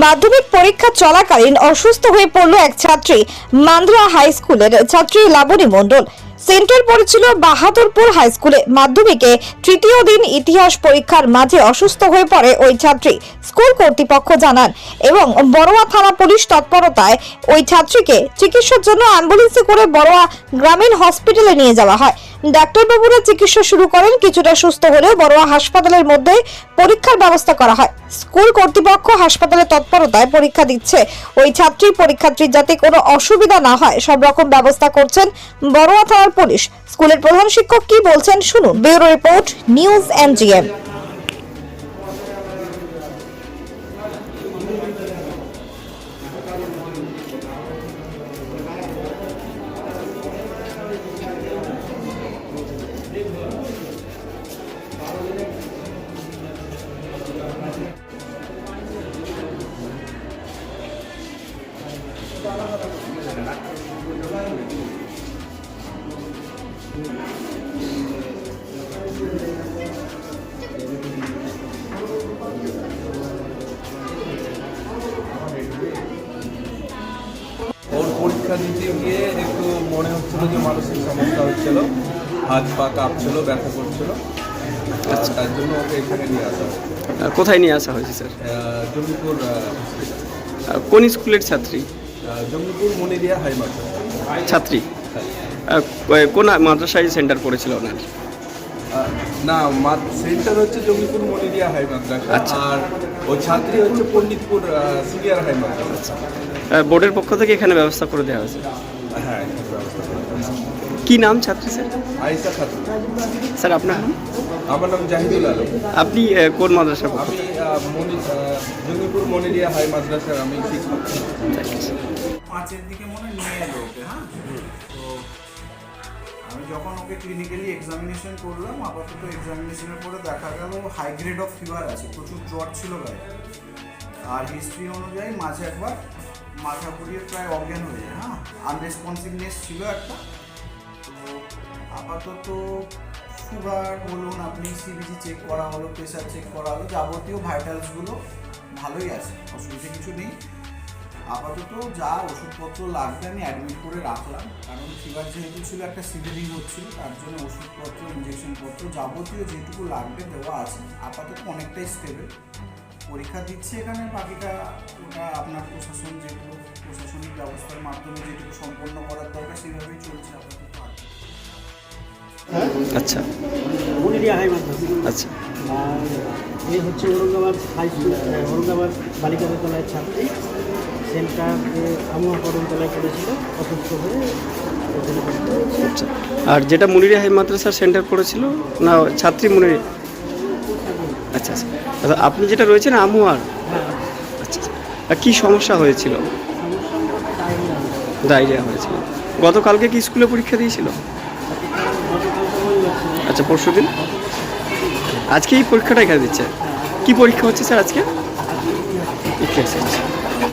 মাধ্যমিক পরীক্ষা চলাকালীন অসুস্থ হয়ে পড়ল এক ছাত্রী, মান্দ্রা হাই স্কুলের ছাত্রী লাবণী মণ্ডল। সেন্টার পড়েছিল বাহাদুরপুর হাই স্কুলে। মাধ্যমিকে তৃতীয় দিন ইতিহাস পরীক্ষার মাঝে অসুস্থ হয়ে পড়ে ওই ছাত্রী, স্কুল কর্তৃপক্ষ জানান। এবং বড়োয়া থানা পুলিশ তৎপরতায় ওই ছাত্রীকে চিকিৎসার জন্য অ্যাম্বুলেন্সে করে বড়োয়া গ্রামীণ হসপিটালে নিয়ে যাওয়া হয়। ডাক্তারবাবুরা চিকিৎসা শুরু করেন কিছুটা সুস্থ হলেও বড়োয়া হাসপাতালের মধ্যে পরীক্ষার ব্যবস্থা করা হয়। স্কুল কর্তৃপক্ষ হাসপাতালে তৎপরতায় পরীক্ষা দিচ্ছে। ওই ছাত্রী পরীক্ষার্থীর যাতে কোনো অসুবিধা না হয়, সব রকম ব্যবস্থা করছেন বড়োয়া থানার পুলিশ। স্কুলের প্রধান শিক্ষক কি বলছেন শুনুন, ব্যুরো রিপোর্ট নিউজ এনজিএম পরীক্ষা দিতে গিয়ে একটু মনে হচ্ছিল যে মানসিক সমস্যা হচ্ছিল হাত পা কাঁপছিল ব্যথা করছিল। আর তার জন্য ওকে এখানে নিয়ে আসা কোথায় নিয়ে আসা হয়েছে স্যার? আহ, কোন স্কুলের ছাত্রী? জঙ্গিপুর মনিরিয়া হাই মাদ্রাসা। ছাত্রী। কো- কোন মাদ্রাসায় সেন্টার পড়েছিল ওনার না সেন্টার হচ্ছে জঙ্গিপুর মনিরিয়া হাই মাদ্রাসা আচ্ছা। আর ও ছাত্রী হচ্ছে পণ্ডিতপুর সিনিয়র হাই মাদ্রাসা। বোর্ডের পক্ষ থেকে এখানে ব্যবস্থা করে দেওয়া হয়েছে? হ্যাঁ। কি নাম ছাত্রী স্যার? আয়েশা খাতুন স্যার আপনার নাম? আমার নাম জাহিদুল আলম। আপনি কোন মাদ্রাসা আমি মনি জঙ্গিপুর মনিরিয়া হাই মাদ্রাসার আমি শিক্ষক। পাঁচের দিকে মনে নিয়ে এলো হ্যাঁ? তো যখন ওকে ক্লিনিক্যালি এক্সামিনেশন করলাম, আপাতত এক্সামিনেশনের পরে দেখা গেল হাই গ্রেড অফ ফিভার আছে, প্রচুর জ্বর ছিল গায়ে। আর হিস্ট্রি অনুযায়ী মাঝে একবার মাথা ঘুরিয়ে প্রায় অজ্ঞান হয়ে যায় হ্যাঁ? আনরেসপন্সিভনেস ছিল একটা। তো আপাতত সুগার বলুন আপনি সিবিজি চেক করা হলো প্রেশার চেক করা হলো, যাবতীয় ভাইটালসগুলো ভালোই আছে, অসুবিধা কিছু নেই। আপাতত যা ওষুধপত্র লাগবে আমি অ্যাডমিট করে রাখলাম। কারণ ফিভার যেহেতু ছিল একটা সিভিলিং হচ্ছিল তার জন্য ওষুধপত্র ইঞ্জেকশনপত্র যাবতীয় যেটুকু লাগবে দেওয়া আছে। আপাতত অনেকটাই স্টেবল পরীক্ষা দিচ্ছে এখানে বাকিটা ওটা আপনার প্রশাসন যেগুলো প্রশাসনিক ব্যবস্থার মাধ্যমে যেটুকু সম্পন্ন করার দরকার সেভাবেই চলছে আপাতত আচ্ছা। আচ্ছা। আর এই হচ্ছে ঔরঙ্গাবাদ হাই স্কুল ঔরঙ্গাবাদ বালিকা বিদ্যালয়ের ছাত্রী। অসুস্থ হয়ে। আচ্ছা। আর যেটা মুনিরিয়া হাই মাদ্রাসার সেন্টার পড়েছিল না ছাত্রী মুনির? আচ্ছা আচ্ছা। আচ্ছা আপনি যেটা রয়েছেন আমুয়ার? হ্যাঁ। আচ্ছা আচ্ছা। আর কী সমস্যা হয়েছিল? ডায়রিয়া হয়েছিল। গতকালকে কি স্কুলে পরীক্ষা দিয়েছিল। আচ্ছা পরশু দিন আজকে এই পরীক্ষাটা এখানে দিচ্ছে। কি পরীক্ষা হচ্ছে স্যার আজকে? ইতিহাস আচ্ছা।